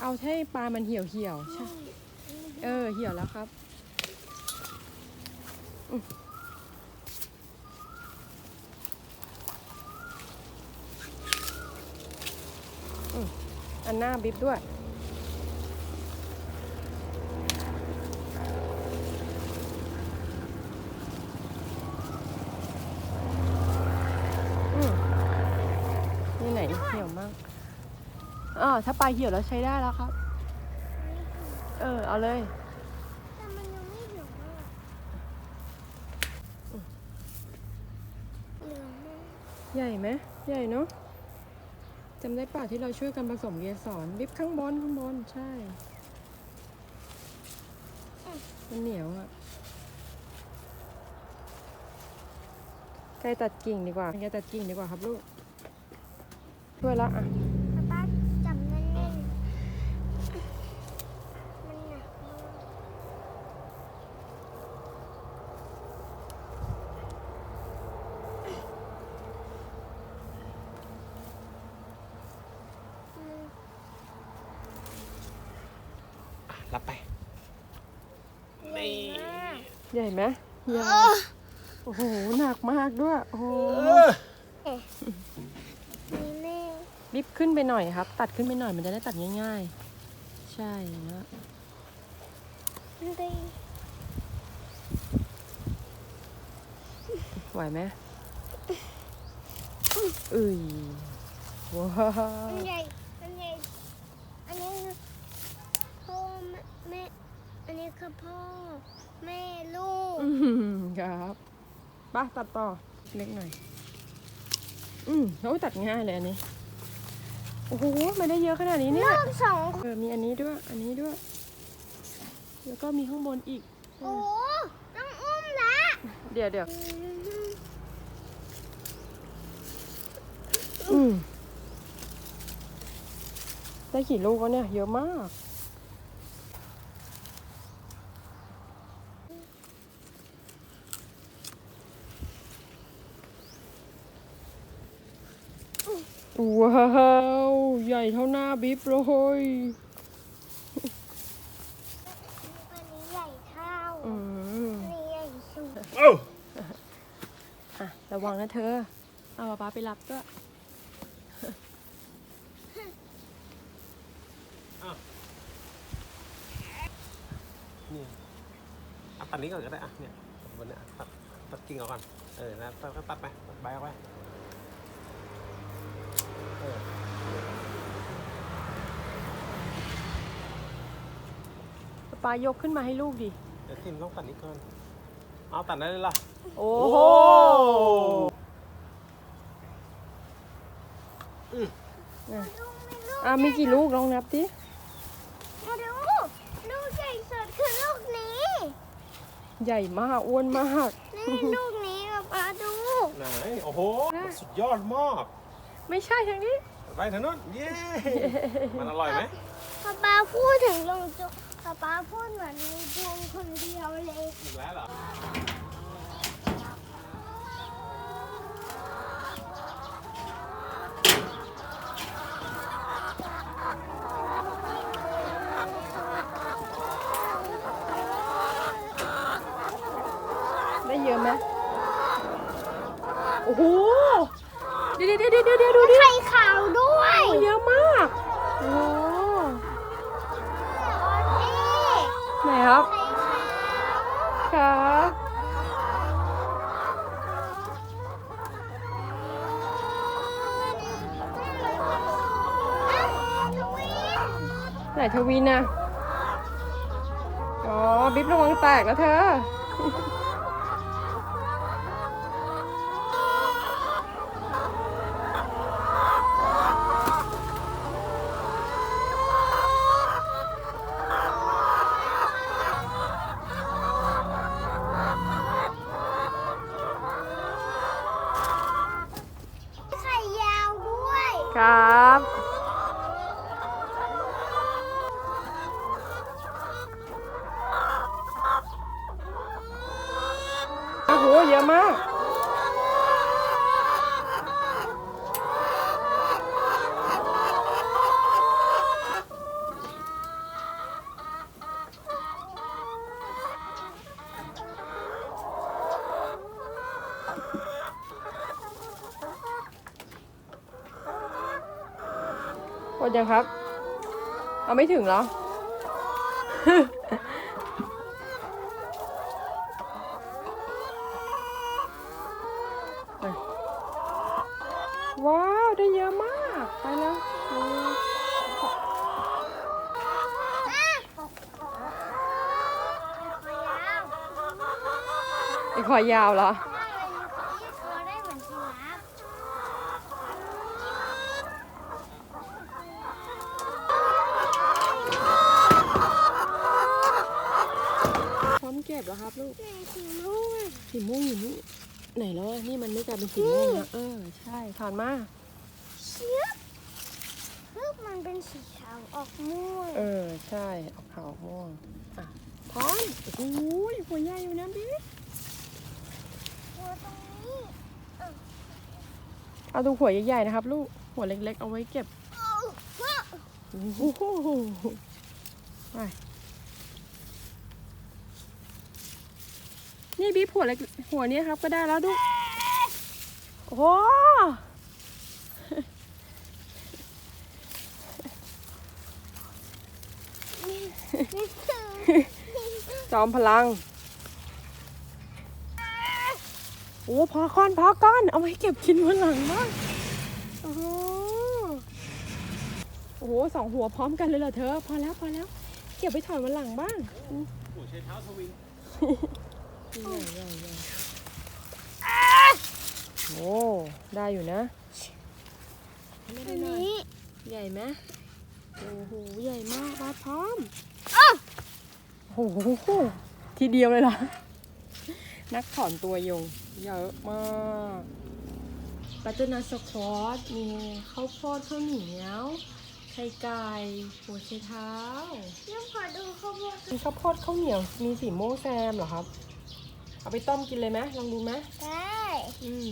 เอาให้ปลามันเหี่ยวเหี่ยวใช่เออเหี่ยวแล้วครับอืออันหน้าบิ๊บด้วยอืมนี่ไหนเหี่ยวมาก อ่าถ้าปลาเหี่ยวแล้วใช้ได้แล้วครับ เออ เอาเลยแต่มันยังไม่เหลืองมากเหลืองมากใหญ่ไหมใหญ่เนาะจำได้ป่ะที่เราช่วยกันผสมเกสรบิบข้างบนข้างบนใช่ มันเหนียวอะใกล้ตัดกิ่งดีกว่าใกล้ตัดกิ่งดีกว่าครับลูกช่วยละอะ ป๊าป๊าจับแน่นๆมันหนักมากอืม อะรับไป ใหญ่มาก ใหญ่ไหมใหญ่โอ้โห หนักมากด้วย โอ้โหนี่แม่บิบขึ้นไปหน่อยครับ ตัดขึ้นไปหน่อยมันจะได้ตัดง่ายๆ ใช่อย่างนั้นมันได้ไหวไหมเอ้ยว้าอัวนใหญ่ อันใหญ่ อันนี้คือพ่อแม่แม่อันนี้คือพ่อแม่ลูกอืม ครับไป้าตัดต่อเล็กหน่อย อืมโอ้ยตัดง่ายเลยอันนี้ โอ้โหไม่ได้เยอะขนาดนี้เนี่ยลูกสองเออมีอันนี้ด้วย อันนี้ด้วย แล้วก็มีข้างบนอีก โอ้ต้องอุ้มละ เดี๋ยวเดี๋ยวอืมได้กี่ลูกวะเนี่ย เยอะมาก ว้าว ใหญ่เท่าหน้าบิ๊บเลยอันนี้ใหญ่เท่าอืมอันนี้ใหญ่สุดเอ้าอะระวังนะเธอ เอาป๊าป๊าไปรับด้วยนี่เอาตัดนี้ก่อนก็ได้อะเนี่ยบนเนี้ยตัดตัดกิ่งออกก่อน เออนะตัดตัดไปตัดใบออกไป เออป๊ายกขึ้นมาให้ลูกดิ เดี๋ยวทิมต้องตัดนี้ก่อน เอาตัดได้เลยล่ะ โอ้โอ้โหลูกไม่ลูกอะมีกี่ลูกลองนับดิมาดูลูกใหญ่สุดคือลูกนี้ ใหญ่มากอ้วนมาก นี่ลูกนี้ป๊าป๊าดู ไหน โอ้โห สุดยอดมาก ไม่ใช่ทางนี้ ไปทางนู้นเย้มันอร่อยไหมป๊าป๊าพูดถึงลุงจุงป๊าป๊าพูดเหมือนลุงจุงคนเดียวเลย อีกแล้วเหรอ ได้เยอะไหมโอ้โห เดี๋ยวเดี๋ยวเดี๋ยวเดี๋ยวเดี๋ยวดูดิไข่ขาวด้วยเยอะมากโอ้โหนี่ไหนครับไข่ขาวครับไหนทวินนะอ๋อ บิ๊บระวังแตกแล้วเธอ อะมากหดยังครับ เอาไม่ถึงเหรอ ไอ้คอยาวเหรอได้เลยยืดคอได้เหมือนยีราฟพร้อมเก็บแล้วครับลูกแม่สีม่วงสีม่วงอยู่นี่ไหนแล้วอะนี่มันไม่กลายเป็นสีม่วงนะเออ ใช่ถอนมาเชียบลูกมันเป็นสีขาวออกม่วง เออ ใช่ออกขาวม่วง อะถอนโอ้โหหัวใหญ่อยู่นะบิ๊ กตัวตรงนี้เอาดูหัวใหญ่ๆนะครับ ลูกหัวเล็กๆ เอาไว้เก็บโอ้ว้าวโอ้โหไปนี่บีบหัวเล็กหัวเนี้ยครับก็ได้แล้วดูโอ้โหนี่คือจอมพลัง โอ้พอก้อนพอก้อน เอาไว้เก็บกินวันหลังบ้างโอ้โหโอ้โหสองหัวพร้อมกันเลยเหรอเธอ พอแล้วพอแล้ว เก็บไปถอนวันหลังบ้างโอ้ใช้เท้าสวิงใหญ่ใหญ่ใหญ่โอ้ได้อยู่นะอันนี้ใหญ่ไหมโอ้โหใหญ่มากมาพร้อมโอ้โหทีเดียวเลยล่ะนักถอนตัวยงเยอะมากปัตเตอร์นัทสควอตมีข้าวโพดข้าวเหนียวไข่ไก่หัวไชเท้าเดี๋ยวขอดูข้าวโพดมีข้าวโพดข้าวเหนียว มีสีม่วงแซมเหรอครับ เอาไปต้มกินเลยไหมลองดูไหมได้อืม